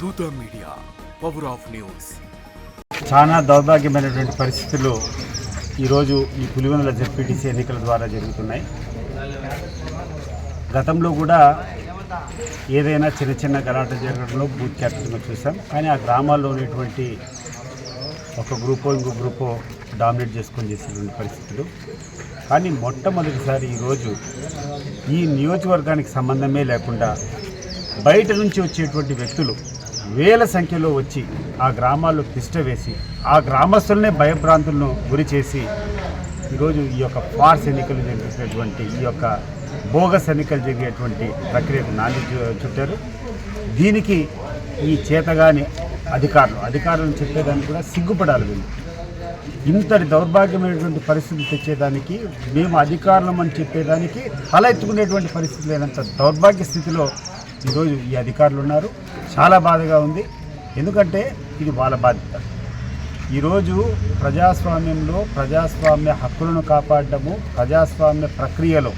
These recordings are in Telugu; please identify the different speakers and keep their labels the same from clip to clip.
Speaker 1: దూత మీడియా పవర్ ఆఫ్ న్యూస్
Speaker 2: చాలా దౌర్భాగ్యమైనటువంటి పరిస్థితులు ఈరోజు ఈ పులివెందుల జెడ్పీటీసీ ఎన్నికల ద్వారా జరుగుతున్నాయి. గతంలో కూడా ఏదైనా చిన్న చిన్న గలాట జరగడంలో బూత్ క్యాప్టెన్గా చూసాం. కానీ ఆ గ్రామాల్లో ఉన్నటువంటి ఒక గ్రూపో ఇంకో గ్రూపో డామినేట్ చేసుకొని చేసేటువంటి పరిస్థితులు. కానీ మొట్టమొదటిసారి ఈరోజు ఈ నియోజకవర్గానికి సంబంధమే లేకుండా బయట నుంచి వచ్చేటువంటి వ్యక్తులు వేల సంఖ్యలో వచ్చి ఆ గ్రామాల్లో తిష్ట వేసి ఆ గ్రామస్తులనే భయభ్రాంతులను గురి చేసి ఈరోజు ఈ యొక్క ఫార్స్ ఎన్నికలు జరిగేటటువంటి ఈ యొక్క బోగస్ ఎన్నికలు జరిగేటువంటి ప్రక్రియకు నాంది చుట్టారు. దీనికి ఈ చేతగాని అధికారులు అధికారులను చెప్పేదానికి కూడా సిగ్గుపడాలి వీళ్ళు. ఇంతటి దౌర్భాగ్యమైనటువంటి పరిస్థితి తెచ్చేదానికి మేము అధికారులం అని చెప్పేదానికి తల ఎత్తుకునేటువంటి పరిస్థితి లేనంత దౌర్భాగ్య స్థితిలో ఈరోజు ఈ అధికారులు ఉన్నారు. చాలా బాధగా ఉంది. ఎందుకంటే ఇది వాళ్ళ బాధ్యత. ఈరోజు ప్రజాస్వామ్యంలో ప్రజాస్వామ్య హక్కులను కాపాడటము ప్రజాస్వామ్య ప్రక్రియలో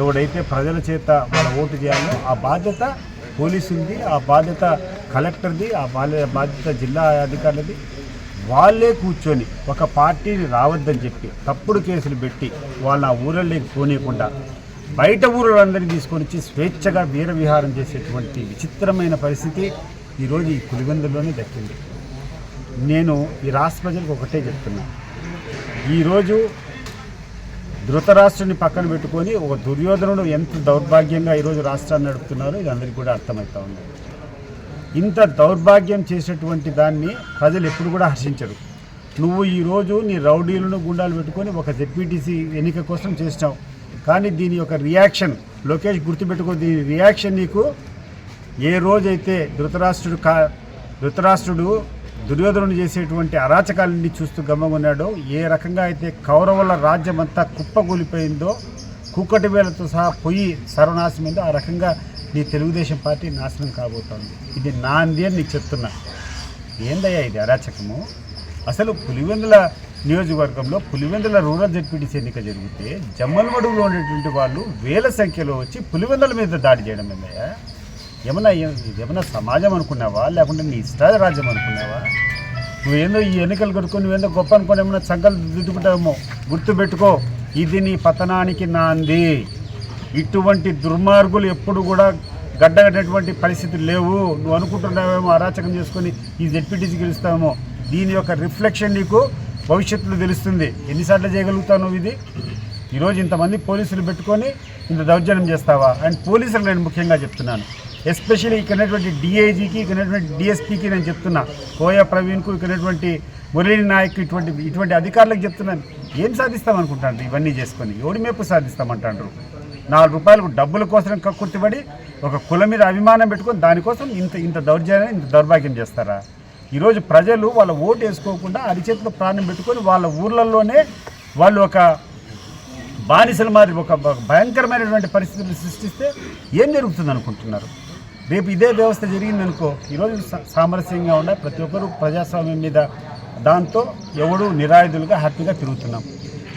Speaker 2: ఎవడైతే ప్రజల చేత వాళ్ళ ఓటు చేయాలో ఆ బాధ్యత పోలీసుంది ఆ బాధ్యత కలెక్టర్ది ఆ బాధ్య బాధ్యత జిల్లా అధికారులది. వాళ్ళే కూర్చొని ఒక పార్టీని రావద్దని చెప్పి తప్పుడు కేసులు పెట్టి వాళ్ళ ఆ ఊరల్లోకి పోనీయకుండా బయట ఊళ్ళందరినీ తీసుకొని వచ్చి స్వేచ్ఛగా వీర విహారం చేసేటువంటి విచిత్రమైన పరిస్థితి ఈరోజు ఈ పులివెందులోనే దక్కింది నేను ఈ రాష్ట్ర ప్రజలకు ఒకటే చెప్తున్నా. ఈరోజు ధృతరాష్ట్రుని పక్కన పెట్టుకొని ఒక దుర్యోధనుడు ఎంత దౌర్భాగ్యంగా ఈరోజు రాష్ట్రాన్ని నడుపుతున్నారో ఇది అందరికీ కూడా అర్థమవుతా ఉంది. ఇంత దౌర్భాగ్యం చేసేటువంటి దాన్ని ప్రజలు ఎప్పుడు కూడా హర్షించరు. నువ్వు ఈరోజు నీ రౌడీలను గుండాలు పెట్టుకొని ఒక జెడ్పీటీసీ ఎన్నిక కోసం చేసినావు. కానీ దీని యొక్క రియాక్షన్ లోకేష్ గుర్తుపెట్టుకో దీని రియాక్షన్ నీకు ఏ రోజైతే ధృతరాష్ట్రుడు కా ధృతరాష్ట్రుడు దుర్యోధనుడు చేసేటువంటి అరాచకాలన్నీ చూస్తూ గమ్మగున్నాడో ఏ రకంగా అయితే కౌరవుల రాజ్యం అంతా కుప్పకూలిపోయిందో కుక్కటి వేలతో సహా పొయ్యి సర్వనాశమైందో ఆ రకంగా నీ తెలుగుదేశం పార్టీ నాశనం కాబోతోంది. ఇది నాంది అని నీకు చెప్తున్నా. ఏందయ్యా ఇది అరాచకము? అసలు పులివెందుల నియోజకవర్గంలో పులివెందుల రూరల్ జడ్పీటీసీ ఎన్నిక జరిగితే జమ్మలమడుగులో ఉండేటువంటి వాళ్ళు వేల సంఖ్యలో వచ్చి పులివెందుల మీద దాడి చేయడం ఏందయ్యా ఏమన్నా ఏమన్నా సమాజం అనుకున్నావా? లేకుంటే నీ ఇష్టాల రాజ్యం అనుకున్నావా? నువ్వేందో ఈ ఎన్నికలు కొడుకొని నువ్వేందో గొప్ప అనుకుని ఏమన్నా చంకలు దిద్దుకుంటావేమో గుర్తుపెట్టుకో. ఇది నీ పతనానికి నాంది. ఇటువంటి దుర్మార్గులు ఎప్పుడు కూడా గడ్డగట్టేటువంటి పరిస్థితులు లేవు. నువ్వు అనుకుంటున్నావేమో అరాచకం చేసుకొని ఈ జెడ్పీటీసీ గెలుస్తావేమో. దీని యొక్క రిఫ్లెక్షన్ నీకు భవిష్యత్తులో తెలుస్తుంది. ఎన్నిసార్లు చేయగలుగుతావు నువ్వు ఇది? ఈరోజు ఇంతమంది పోలీసులు పెట్టుకొని ఇంత దౌర్జన్యం చేస్తావా? అండ్ పోలీసులు నేను ముఖ్యంగా చెప్తున్నాను. ఎస్పెషల్లీ ఇక్కడటువంటి డిఐజీకి ఇక్కడటువంటి డిఎస్పీకి నేను చెప్తున్నా. కోయా ప్రవీణ్కు ఇక్కడటువంటి మురళీ నాయక్ ఇటువంటి ఇటువంటి అధికారులకు చెప్తున్నాను. ఏం సాధిస్తామనుకుంటాను ఇవన్నీ చేసుకొని? ఎవడి మేపు సాధిస్తామంటారు నాలుగు రూపాయలకు డబ్బుల కోసం కక్కుర్తిపడి ఒక కుల మీద అభిమానం పెట్టుకొని దానికోసం ఇంత ఇంత దౌర్జన్యం ఇంత దౌర్భాగ్యం చేస్తారా? ఈరోజు ప్రజలు వాళ్ళ ఓటు వేసుకోకుండా అరిచేతిలో ప్రాణం పెట్టుకొని వాళ్ళ ఊర్లలోనే వాళ్ళు ఒక బానిసల మారి ఒక భయంకరమైనటువంటి పరిస్థితులు సృష్టిస్తే ఏం జరుగుతుంది అనుకుంటున్నారు? రేపు ఇదే వ్యవస్థ జరిగిందనుకో ఈరోజు సా- సామరస్యంగా ఉండే ప్రతి ఒక్కరు ప్రజాస్వామ్యం మీద దాంతో ఎవడు నిరాయుధులుగా హ్యాపీగా తిరుగుతున్నాం.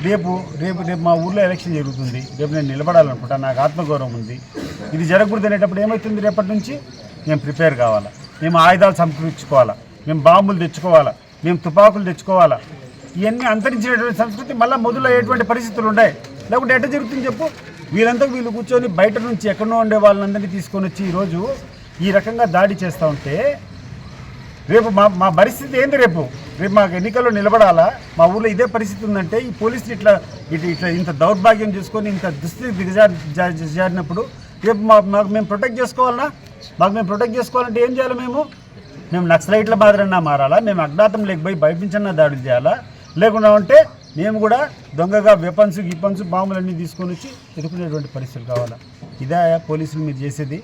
Speaker 2: రేపు రేపు రేపు మా ఊర్లో ఎలక్షన్ జరుగుతుంది. రేపు నేను నిలబడాలనుకుంటా నాకు ఆత్మగౌరవం ఉంది. ఇది జరగకూడదు అనేటప్పుడు ఏమవుతుంది రేపటి నుంచి? మేము ప్రిపేర్ కావాలా? మేము ఆయుధాలు సమకూర్చుకోవాలా? మేము బాంబులు తెచ్చుకోవాలా మేము తుపాకులు తెచ్చుకోవాలా. ఇవన్నీ అంతరించినటువంటి సంస్కృతి మళ్ళీ మొదలయ్యేటువంటి పరిస్థితులు ఉన్నాయి లేకుంటే ఎట్ట జరుగుతుంది చెప్పు? వీళ్ళంతా వీళ్ళు కూర్చొని బయట నుంచి ఎక్కడో ఉండే వాళ్ళందరినీ తీసుకొని వచ్చి ఈరోజు ఈ రకంగా దాడి చేస్తూ ఉంటే రేపు మా మా పరిస్థితి ఏంది రేపు? రేపు మాకు ఎన్నికల్లో నిలబడాలా? మా ఊళ్ళో ఇదే పరిస్థితి ఉందంటే ఈ పోలీసులు ఇట్లా ఇట్లా ఇట్లా ఇంత దౌర్భాగ్యం చేసుకొని ఇంత దుస్థితి దిగజారి జా- జారినప్పుడు రేపు మా మాకు మేము ప్రొటెక్ట్ చేసుకోవాలన్నా మాకు మేము ప్రొటెక్ట్ చేసుకోవాలంటే ఏం చేయాలి మేము? మేము నక్సలైట్ల బాధలన్నా మారాలా? మేము అజ్ఞాతం లేకపోయి భయపించన్నా దాడులు చేయాలా? లేకుండా ఉంటే మేము కూడా దొంగగా వెపన్స్ గిపన్స్ బాంబులన్నీ తీసుకొని వచ్చి ఎదుర్కొనేటువంటి పరిస్థితులు కావాలా? ఇదే పోలీసులు మీరు చేసేది.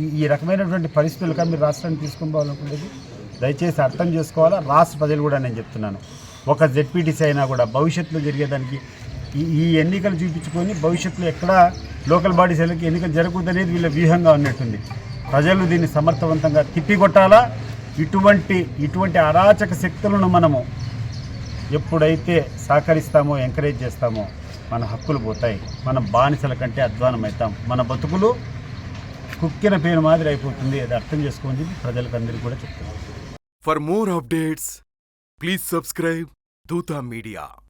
Speaker 2: ఈ ఈ రకమైనటువంటి పరిస్థితులుగా మీరు రాష్ట్రాన్ని తీసుకొని పోవాలనుకునేది దయచేసి అర్థం చేసుకోవాలా? రాష్ట్ర ప్రజలు కూడా నేను చెప్తున్నాను. ఒక జెడ్పీటీసీ అయినా కూడా భవిష్యత్తులో జరిగేదానికి ఈ ఈ ఎన్నికలు చూపించుకొని భవిష్యత్తులో ఎక్కడ లోకల్ బాడీస్ ఎన్నికలు జరగకూడదనేది వీళ్ళ వ్యూహంగా ఉన్నట్టుంది. ప్రజలు దీన్ని సమర్థవంతంగా తిప్పికొట్టాలా? ఇటువంటి ఇటువంటి అరాచక శక్తులను మనము ఎప్పుడైతే సహకరిస్తామో ఎంకరేజ్ చేస్తామో మన హక్కులు పోతాయి. మన బానిసల కంటే అధ్వానం అవుతాం మన బతుకులు కుక్కిన పేరు మాదిరి అయిపోతుంది అది అర్థం చేసుకోమని చెప్పి ప్రజలకు అందరికీ కూడా చెప్తున్నాను
Speaker 1: for more updates please subscribe Dootha media